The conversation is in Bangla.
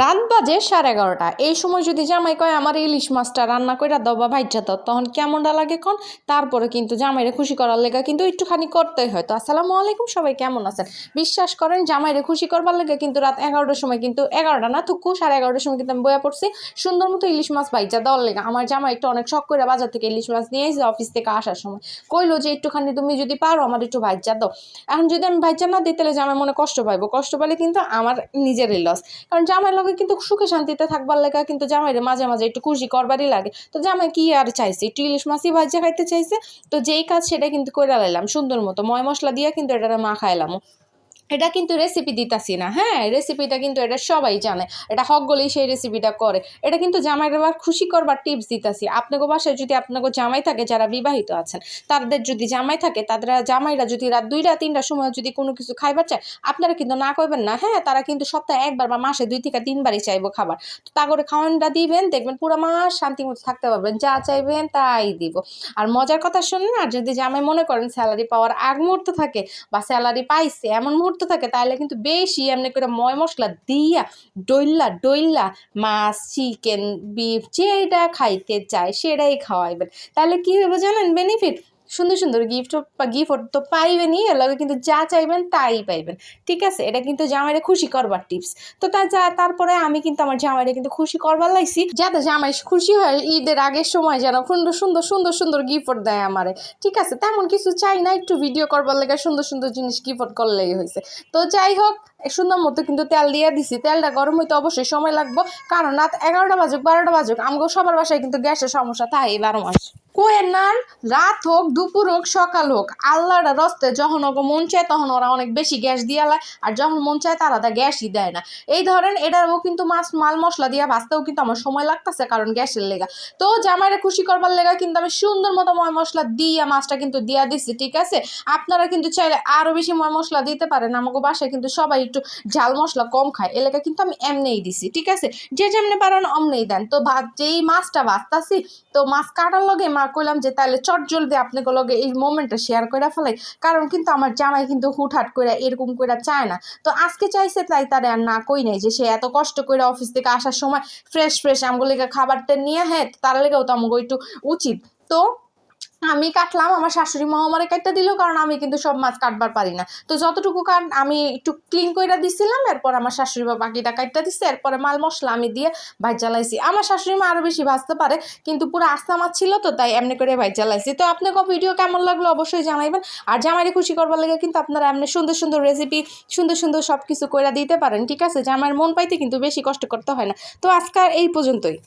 রাত বাজে সাড়ে এগারোটা। এই সময় যদি জামাই কয়, আমার ইলিশ মাছটা রান্না করে দাও বা ভাইজা দাও তখন কেমনটা লাগে কোন? তারপরে কিন্তু জামাইরে খুশি করার লেগে কিন্তু একটুখানি করতেই হয়। তো আসসালামু আলাইকুম, সবাই কেমন আছেন? বিশ্বাস করেন, জামাইরে খুশি করবার লেগে কিন্তু রাত এগারোটার সময় কিন্তু এগারোটা না, থুকু সাড়ে এগারোটার সময় কিন্তু আমি বয়া পড়ছি। সুন্দর মতো ইলিশ মাছ ভাইজা দেওয়ার লেগে। আমার জামাই একটু অনেক শখ করে বাজার থেকে ইলিশ মাছ নিয়ে এসে অফিস থেকে আসার সময়। কইলো যে, একটুখানি তুমি যদি পারো আমার একটু ভাইজা দাও। এখন যদি আমি ভাইজা না দিই, তাহলে জামাই মনে কষ্ট পাইবো। কষ্ট পাইলে কিন্তু আমার নিজেরই লস কারণ জামাইয়ের লগে কিন্তু সুখে শান্তিতে থাকবার লেগে কিন্তু জামাইরে মাঝে মাঝে একটু খুশি করবারই লাগে। তো জামাই কি আর চাইছে? একটু ইলিশ মাছই ভাজা খাইতে চাইছে। তো যেই কাজ সেটা কিন্তু করে লাইলাম। সুন্দর মতো ময় মশলা দিয়ে কিন্তু এটা মা খাইলাম এটা কিন্তু রেসিপি দিতাছি না হ্যাঁ? রেসিপিটা কিন্তু এটা সবাই জানে। এটা হক গলেই সেই রেসিপিটা করে। এটা কিন্তু জামাইয়ের আবার খুশি করবার টিপস দিতাছি। আপনাকে বাসায় যদি আপনাকে জামাই থাকে, যারা বিবাহিত আছেন, তাদের যদি জামাই থাকে তাদের জামাইরা যদি রাত দুইটা তিনটার সময় যদি কোনো কিছু খাইবার চায়, আপনারা কিন্তু না করবেন না হ্যাঁ? তারা কিন্তু সপ্তাহে একবার বা মাসে দুই থেকে তিনবারই চাইব খাবার। তো তা করে খাওয়ানটা দিবেন, দেখবেন পুরো মাস শান্তি মতো থাকতে পারবেন, যা চাইবেন তাই দিব। আর মজার কথা শুনুন আর যদি জামাই মনে করেন স্যালারি পাওয়ার আগ মুহূর্ত থাকে বা স্যালারি পাইছে, এমন মুহূর্ত থাকে তাহলে কিন্তু বেশি এমনি করে ময় মশলা দিয়া ডইল্লা ডইল্লা মাছ চিকেন বিফ যেটা খাইতে চায় সেটাই খাওয়াইবেন তাহলে কী হবে জানেন? বেনিফিট সুন্দর সুন্দর গিফট গিফট তো পাইবেনই, এর লগে কিন্তু যা চাইবেন তাই পাইবেন। ঠিক আছে? এটা কিন্তু জামাইরে খুশি করবার টিপস তো তা যা, তারপরে আমি কিন্তু আমার জামাইরে কিন্তু খুশি করবার লাইছি। যাতে জামাই খুশি হয়, ঈদের আগের সময় যেন সুন্দর সুন্দর সুন্দর সুন্দর গিফট দেয় আমারে। ঠিক আছে? তেমন কিছু চাই না, একটু ভিডিও করবার লেগে সুন্দর সুন্দর জিনিস গিফট করলেই হয়েছে। তো যাই হোক সুন্দর মতো কিন্তু তেল দিয়ে দিছি। তেলটা গরম হইতে অবশ্যই সময় লাগবো। কারণ রাত এগারোটা বাজুক, বারোটা বাজুক। আমাকে সবার বাসায় কিন্তু গ্যাসের সমস্যা, তাই বারো মাস। নান রাত হোক, দুপুর হোক, সকাল হোক, আল্লাহরা রস্তে যখন ওকে মন চায় তখন ওরা অনেক বেশি গ্যাস দিয়ে লায় আর যখন মন চায় তারা তা গ্যাসই দেয় না। এই ধরেন এটারও কিন্তু মাছ, মাল মশলা দিয়ে ভাজতেও কিন্তু আমার সময় লাগতেছে কারণ গ্যাসের লেগা। তো জামাইরে খুশি করবার লেগা কিন্তু আমি সুন্দর মতো ময় মশলা দিয়ে মাছটা কিন্তু দিয়া দিচ্ছি ঠিক আছে? আপনারা কিন্তু চাইলে আরও বেশি ময় মশলা দিতে পারেন আমাকে বাসায় কিন্তু সবাই একটু ঝাল মশলা কম খায় এলাকা কিন্তু আমি এমনিই দিছি, ঠিক আছে? যে যেমনি পারেন অমনেই দেন। তো ভাত, যেই মাছটা ভাজতাছি, তো মাছ কাটার লগে কইলাম যে তাহলে চট জলদি আপনাকে লগে এই মোমেন্টটা শেয়ার করে ফেলাই। কারণ কিন্তু আমার জামাই কিন্তু হুটহাট করে এরকম করে চায় না। তো আজকে চাইছে তাই তারে আর না কই নাই যে সে এত কষ্ট করে অফিস থেকে আসার সময় ফ্রেশ ফ্রেশ আমগুলিকে খাবারটা নিয়ে হ্যাঁ তার লেগেও তো আমাকে একটু উচিত। তো আমি কাটলাম, আমার শাশুড়ি মা আমারে কাটতে দিল, কারণ আমি কিন্তু সব মাছ কাটবার পারি না। তো যতটুকু কাট, আমি একটু ক্লিন করে দিছিলাম, এরপর আমার শাশুড়ি মা বাকিটা কাটতে দিচ্ছে এরপরে মাল মশলা আমি দিয়ে ভাই জ্বালাইছি। আমার শাশুড়ি মা আরও বেশি ভাজতে পারে, কিন্তু পুরো আস্তা মাছ ছিল তো, তাই এমনি করে ভাই জ্বালাইছি। তো আপনাকে ভিডিও কেমন লাগল অবশ্যই জানাইবেন, আর জামাইরে খুশি করবার লাগে কিন্তু আপনারা এমনি সুন্দর সুন্দর রেসিপি সুন্দর সুন্দর সব কিছু করে দিতে পারেন, ঠিক আছে? জামাইয়ের মন পাইতে কিন্তু বেশি কষ্ট করতে হয় না। তো আজকাল এই পর্যন্তই।